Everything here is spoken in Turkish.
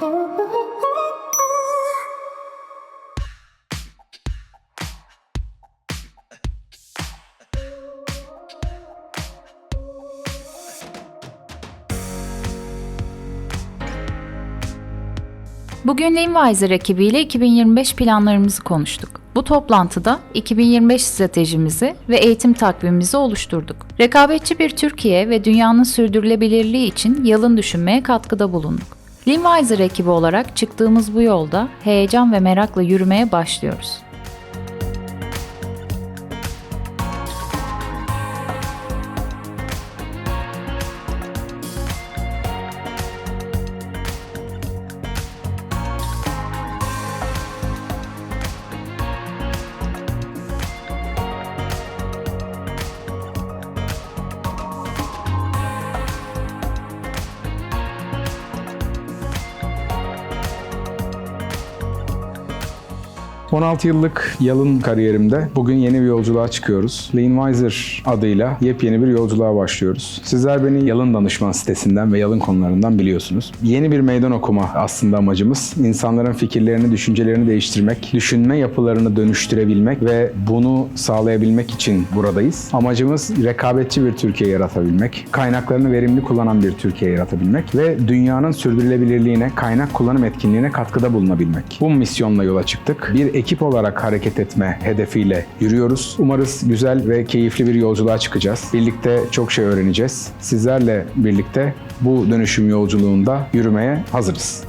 Bugün Leanwiser ekibiyle 2025 planlarımızı konuştuk. Bu toplantıda 2025 stratejimizi ve eğitim takvimimizi oluşturduk. Rekabetçi bir Türkiye ve dünyanın sürdürülebilirliği için yalın düşünmeye katkıda bulunduk. Leanwiser ekibi olarak çıktığımız bu yolda heyecan ve merakla yürümeye başlıyoruz. 16 yıllık yalın kariyerimde bugün yeni bir yolculuğa çıkıyoruz. Leanwiser adıyla yepyeni bir yolculuğa başlıyoruz. Sizler beni Yalın Danışman sitesinden ve Yalın konularından biliyorsunuz. Yeni bir meydan okuma aslında amacımız. İnsanların fikirlerini, düşüncelerini değiştirmek, düşünme yapılarını dönüştürebilmek ve bunu sağlayabilmek için buradayız. Amacımız rekabetçi bir Türkiye yaratabilmek, kaynaklarını verimli kullanan bir Türkiye yaratabilmek ve dünyanın sürdürülebilirliğine, kaynak kullanım etkinliğine katkıda bulunabilmek. Bu misyonla yola çıktık. Bir ekip olarak hareket etme hedefiyle yürüyoruz. Umarız güzel ve keyifli bir yolculuğa çıkacağız. Birlikte çok şey öğreneceğiz. Sizlerle birlikte bu dönüşüm yolculuğunda yürümeye hazırız.